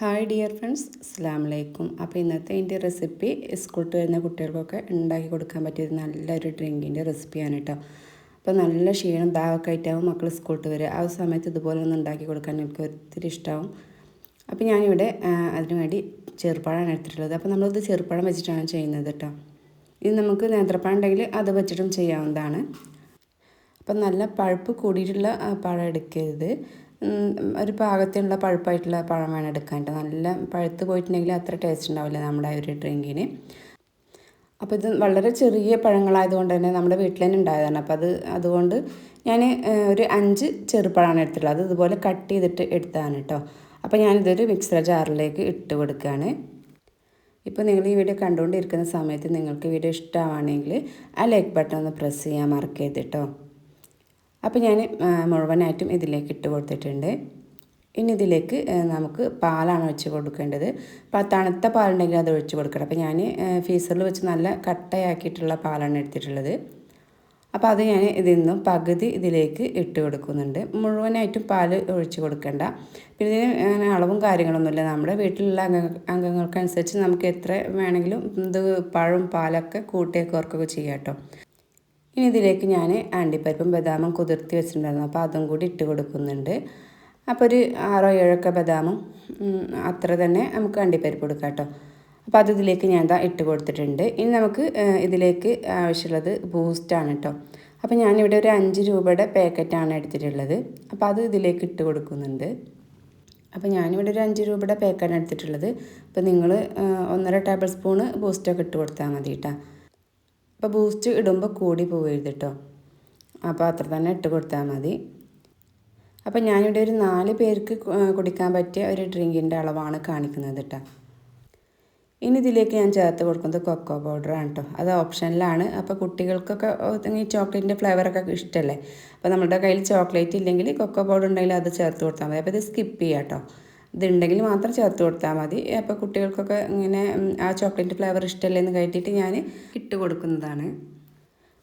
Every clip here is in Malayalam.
ഹായ് ഡിയർ ഫ്രണ്ട്സ് അസ്സാം വലൈക്കും അപ്പോൾ ഇന്നത്തെ എന്റെ റെസിപ്പി സ്കൂളിൽ വരുന്ന കുട്ടികൾക്കൊക്കെ ഉണ്ടാക്കി കൊടുക്കാൻ പറ്റിയ നല്ലൊരു ഡ്രിങ്കിന്റെ റെസിപ്പിയാണ് കേട്ടോ അപ്പോൾ നല്ല ക്ഷീണം ദാഹമൊക്കെ ആയിട്ടാവും മക്കൾ സ്കൂളിൽ വരിക. ആ സമയത്ത് ഇതുപോലെ ഒന്ന് ഉണ്ടാക്കി കൊടുക്കാൻ എനിക്ക് ഒത്തിരി ഇഷ്ടമാവും അപ്പോൾ ഞാനിവിടെ അതിനു വേണ്ടി ചെറുപ്പഴമാണ് എടുത്തിട്ടുള്ളത്. അപ്പോൾ നമ്മളിത് ചെറുപ്പഴം വെച്ചിട്ടാണ് ചെയ്യുന്നത് കേട്ടോ ഇത് നമുക്ക് നേന്ത്രപ്പഴം ഉണ്ടെങ്കിൽ അത് വെച്ചിട്ടും ചെയ്യാവുന്നതാണ്. അപ്പം നല്ല പഴുപ്പ് കൂടിയിട്ടുള്ള പഴം എടുക്കരുത്. ഒരു പാകത്തിനുള്ള പഴുപ്പായിട്ടുള്ള പഴം വേണം എടുക്കാൻ നല്ല പഴുത്ത് പോയിട്ടുണ്ടെങ്കിൽ അത്ര ടേസ്റ്റ് ഉണ്ടാവില്ല നമ്മുടെ ഒരു ഡ്രിങ്കിന് അപ്പോൾ ഇത് വളരെ ചെറിയ പഴങ്ങളായതുകൊണ്ട് തന്നെ നമ്മുടെ വീട്ടിൽ തന്നെ ഉണ്ടായതാണ്. അപ്പോൾ അത് അതുകൊണ്ട് ഞാൻ ഒരു അഞ്ച് ചെറുപ്പഴമാണ് എടുത്തിട്ടുള്ളത്. അത് ഇതുപോലെ കട്ട് ചെയ്തിട്ട് എടുത്തതാണ് കേട്ടോ അപ്പോൾ ഞാനിതൊരു മിക്സർ ജാറിലേക്ക് ഇട്ട് കൊടുക്കുകയാണ് ഇപ്പോൾ നിങ്ങൾ ഈ വീഡിയോ കണ്ടുകൊണ്ടിരിക്കുന്ന സമയത്ത് നിങ്ങൾക്ക് വീഡിയോ ഇഷ്ടമാണെങ്കിൽ ആ ലൈക്ക് ബട്ടൺ ഒന്ന് പ്രസ് ചെയ്യാൻ മറക്കരുത് കേട്ടോ അപ്പോൾ ഞാൻ മുഴുവനായിട്ടും ഇതിലേക്ക് ഇട്ട് കൊടുത്തിട്ടുണ്ട്. ഇനി ഇതിലേക്ക് നമുക്ക് പാലാണ് ഒഴിച്ച് കൊടുക്കേണ്ടത്. അപ്പോൾ തണുത്ത പാലുണ്ടെങ്കിൽ അത് ഒഴിച്ച് കൊടുക്കണം. അപ്പോൾ ഞാൻ ഫീസറിൽ വെച്ച് നല്ല കട്ടയാക്കിയിട്ടുള്ള പാലാണ് എടുത്തിട്ടുള്ളത്. അപ്പോൾ അത് ഞാൻ ഇതിൽ നിന്നും പകുതി ഇതിലേക്ക് ഇട്ട് കൊടുക്കുന്നുണ്ട്. മുഴുവനായിട്ടും പാൽ ഒഴിച്ച് കൊടുക്കേണ്ട. പിന്നെ ഇതിന് അങ്ങനെ അളവും കാര്യങ്ങളൊന്നുമില്ല. നമ്മുടെ വീട്ടിലുള്ള അംഗ അംഗങ്ങൾക്കനുസരിച്ച് നമുക്ക് എത്ര വേണമെങ്കിലും ഇത് പഴവും പാലൊക്കെ കൂട്ടിയൊക്കെ ഓർക്കൊക്കെ ചെയ്യാം കേട്ടോ. ഇനി ഇതിലേക്ക് ഞാൻ അണ്ടിപ്പരിപ്പും ബദാമും കുതിർത്തി വെച്ചിട്ടുണ്ടായിരുന്നു. അപ്പോൾ അതും കൂടി ഇട്ട് കൊടുക്കുന്നുണ്ട്. അപ്പോൾ ഒരു ആറോ ഏഴൊക്കെ ബദാമും അത്ര തന്നെ നമുക്ക് അണ്ടിപ്പരിപ്പ് കൊടുക്കാം കേട്ടോ. അപ്പോൾ അത് ഇതിലേക്ക് ഞാൻ ഇതാ ഇട്ട് കൊടുത്തിട്ടുണ്ട്. ഇനി നമുക്ക് ഇതിലേക്ക് ആവശ്യമുള്ളത് ബൂസ്റ്റാണ് കേട്ടോ. അപ്പോൾ ഞാനിവിടെ ഒരു അഞ്ച് രൂപയുടെ പാക്കറ്റാണ് എടുത്തിട്ടുള്ളത്. അപ്പോൾ അത് ഇതിലേക്ക് ഇട്ട് കൊടുക്കുന്നുണ്ട്. അപ്പോൾ ഞാനിവിടെ ഒരു അഞ്ച് രൂപയുടെ പാക്കാണ് എടുത്തിട്ടുള്ളത്. അപ്പോൾ നിങ്ങൾ ഒന്നര ടേബിൾ സ്പൂണ് ബൂസ്റ്റൊക്കെ ഇട്ട് കൊടുത്താൽ മതി കേട്ടോ. അപ്പോൾ ബൂസ്റ്റ് ഇടുമ്പോൾ കൂടി പോകരുത് കേട്ടോ അപ്പോൾ അത്ര തന്നെ ഇട്ട് കൊടുത്താൽ മതി. അപ്പോൾ ഞാനിവിടെ ഒരു നാല് പേർക്ക് കുടിക്കാൻ പറ്റിയ ഒരു ഡ്രിങ്കിന്റെ അളവാണ് കാണിക്കുന്നത് കേട്ടോ ഇനി ഇതിലേക്ക് ഞാൻ ചേർത്ത് കൊടുക്കുന്നത് കൊക്കോ പൗഡറാണ് കേട്ടോ അത് ഓപ്ഷനിലാണ്. അപ്പോൾ കുട്ടികൾക്കൊക്കെ ഈ ചോക്ലേറ്റിന്റെ ഫ്ലേവറൊക്കെ ഇഷ്ടമല്ലേ അപ്പോൾ നമ്മുടെ കയ്യിൽ ചോക്ലേറ്റ് ഇല്ലെങ്കിൽ കൊക്കോ പൗഡർ ഉണ്ടെങ്കിൽ അത് ചേർത്ത് കൊടുത്താൽ മതി. അപ്പോൾ ഇത് സ്കിപ്പ് ചെയ്യാം കേട്ടോ ഇതുണ്ടെങ്കിൽ മാത്രം ചേർത്ത് കൊടുത്താൽ മതി. അപ്പോൾ കുട്ടികൾക്കൊക്കെ ഇങ്ങനെ ആ ചോക്ലേറ്റ് ഫ്ലേവർ ഇഷ്ടമല്ലേ എന്ന് കരുതിയിട്ട് ഞാൻ ഇട്ട് കൊടുക്കുന്നതാണ്.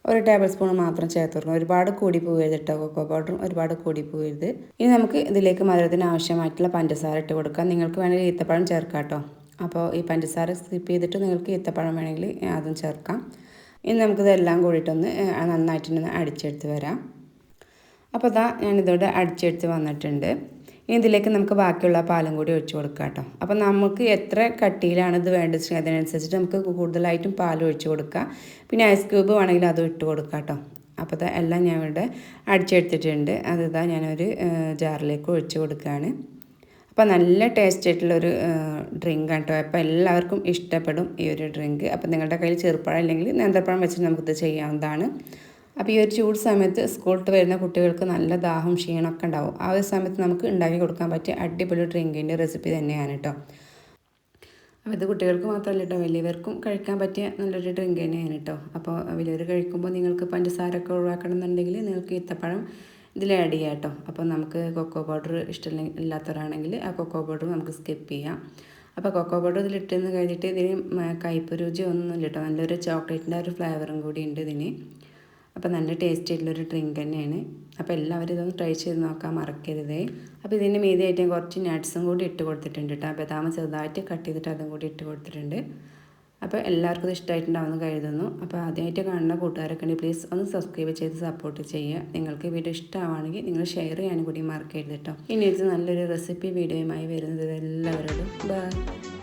ഒരു ടേബിൾ സ്പൂൺ മാത്രം ചേർത്ത് കൊടുക്കണം. ഒരുപാട് കൂടി പോകരുത് കേട്ടോ കൊക്കോ പൗഡറും ഒരുപാട് കൂടി പോകരുത്. ഇനി നമുക്ക് ഇതിലേക്ക് മധുരത്തിന് ആവശ്യമായിട്ടുള്ള പഞ്ചസാര ഇട്ട് കൊടുക്കാം. നിങ്ങൾക്ക് വേണമെങ്കിൽ ഈത്തപ്പഴം ചേർക്കാം കേട്ടോ. അപ്പോൾ ഈ പഞ്ചസാര സ്കിപ്പ് ചെയ്തിട്ട് നിങ്ങൾക്ക് ഈത്തപ്പഴം വേണമെങ്കിൽ അതും ചേർക്കാം. ഇനി നമുക്കിതെല്ലാം കൂടിയിട്ടൊന്ന് നന്നായിട്ടൊന്ന് അടിച്ചെടുത്ത് വരാം. അപ്പോൾ ഇതാ ഞാനിതോടെ അടിച്ചെടുത്ത് വന്നിട്ടുണ്ട്. ഇതിലേക്ക് നമുക്ക് ബാക്കിയുള്ള പാലും കൂടി ഒഴിച്ചു കൊടുക്കാം കേട്ടോ. അപ്പോൾ നമുക്ക് എത്ര കട്ടിയിലാണ് ഇത് വേണ്ടത് അതിനനുസരിച്ചിട്ട് നമുക്ക് കൂടുതലായിട്ടും പാൽ ഒഴിച്ച് കൊടുക്കുക പിന്നെ ഐസ് ക്യൂബ് വേണമെങ്കിൽ അതും ഇട്ട് കൊടുക്കാം കേട്ടോ. അപ്പോൾ എല്ലാം ഞാൻ ഇവിടെ അടിച്ചെടുത്തിട്ടുണ്ട്. അതിതാ ഞാനൊരു ജാറിലേക്ക് ഒഴിച്ച് കൊടുക്കുകയാണ്. അപ്പോൾ നല്ല ടേസ്റ്റ് ആയിട്ടുള്ളൊരു ഡ്രിങ്ക് കേട്ടോ. അപ്പോൾ എല്ലാവർക്കും ഇഷ്ടപ്പെടും ഈ ഒരു ഡ്രിങ്ക് അപ്പോൾ നിങ്ങളുടെ കയ്യിൽ ചെറുപ്പഴം ഇല്ലെങ്കിൽ നേന്ത്രപ്പഴം വെച്ചിട്ട് നമുക്കിത് ചെയ്യാവുന്നതാണ്. അപ്പോൾ ഈ ഒരു ചൂട് സമയത്ത് സ്കൂളിൽ വരുന്ന കുട്ടികൾക്ക് നല്ല ദാഹം ക്ഷീണമൊക്കെ ഉണ്ടാവും. ആ ഒരു സമയത്ത് നമുക്ക് ഉണ്ടാക്കി കൊടുക്കാൻ പറ്റിയ അടിപൊളി ഡ്രിങ്കിന്റെ റെസിപ്പി തന്നെയാണ് കേട്ടോ അപ്പോൾ ഇത് കുട്ടികൾക്ക് മാത്രമല്ല കേട്ടോ വലിയവർക്കും കഴിക്കാൻ പറ്റിയ നല്ലൊരു ഡ്രിങ്ക് തന്നെയാണ് കേട്ടോ അപ്പോൾ വലിയവർ കഴിക്കുമ്പോൾ നിങ്ങൾക്ക് പഞ്ചസാരൊക്കെ ഒഴിവാക്കണം എന്നുണ്ടെങ്കിൽ നിങ്ങൾക്ക് ഈത്തപ്പഴം ഇതിൽ ആഡ് ചെയ്യാം കേട്ടോ അപ്പോൾ നമുക്ക് കൊക്കോ പൗഡർ ഇഷ്ടമില്ലെങ്കിൽ ഇല്ലാത്തവരാണെങ്കിൽ ആ കൊക്കോ പൗഡർ നമുക്ക് സ്കിപ്പ് ചെയ്യാം. അപ്പോൾ കൊക്കോ പൗഡർ ഇതിലിട്ടെന്ന് കഴിഞ്ഞിട്ട് ഇതിന് കയ്പ്പ് രുചി ഒന്നുമില്ല കേട്ടോ നല്ലൊരു ചോക്ലേറ്റിന്റെ ഒരു ഫ്ലേവറും കൂടി ഉണ്ട് ഇതിന്. അപ്പോൾ നല്ല ടേസ്റ്റ് ആയിട്ടുള്ളൊരു ഡ്രിങ്ക് തന്നെയാണ്. അപ്പോൾ എല്ലാവരും ഇതൊന്ന് ട്രൈ ചെയ്ത് നോക്കാൻ മറക്കരുതേ. അപ്പോൾ ഇതിന്റെ മീതിയായിട്ട് ഞാൻ കുറച്ച് നട്ട്സും കൂടി ഇട്ട് കൊടുത്തിട്ടുണ്ട് കേട്ടോ. ബദാം ചെറുതായിട്ട് കട്ട് ചെയ്തിട്ട് അതും കൂടി ഇട്ട് കൊടുത്തിട്ടുണ്ട്. അപ്പോൾ എല്ലാവർക്കും ഇത് ഇഷ്ടമായിട്ടുണ്ടാവുമെന്ന് കരുതുന്നു. അപ്പോൾ ആദ്യമായിട്ട് കാണുന്ന കൂട്ടുകാരൊക്കെ ഉണ്ടെങ്കിൽ പ്ലീസ് ഒന്ന് സബ്സ്ക്രൈബ് ചെയ്ത് സപ്പോർട്ട് ചെയ്യുക. നിങ്ങൾക്ക് വീഡിയോ ഇഷ്ടമാണെങ്കിൽ നിങ്ങൾ ഷെയർ ചെയ്യാനും കൂടി മറക്കരുത് കേട്ടോ. ഇനി ഇത് നല്ലൊരു റെസിപ്പി വീഡിയോയുമായി വരുന്നത് എല്ലാവരോടും. ബൈ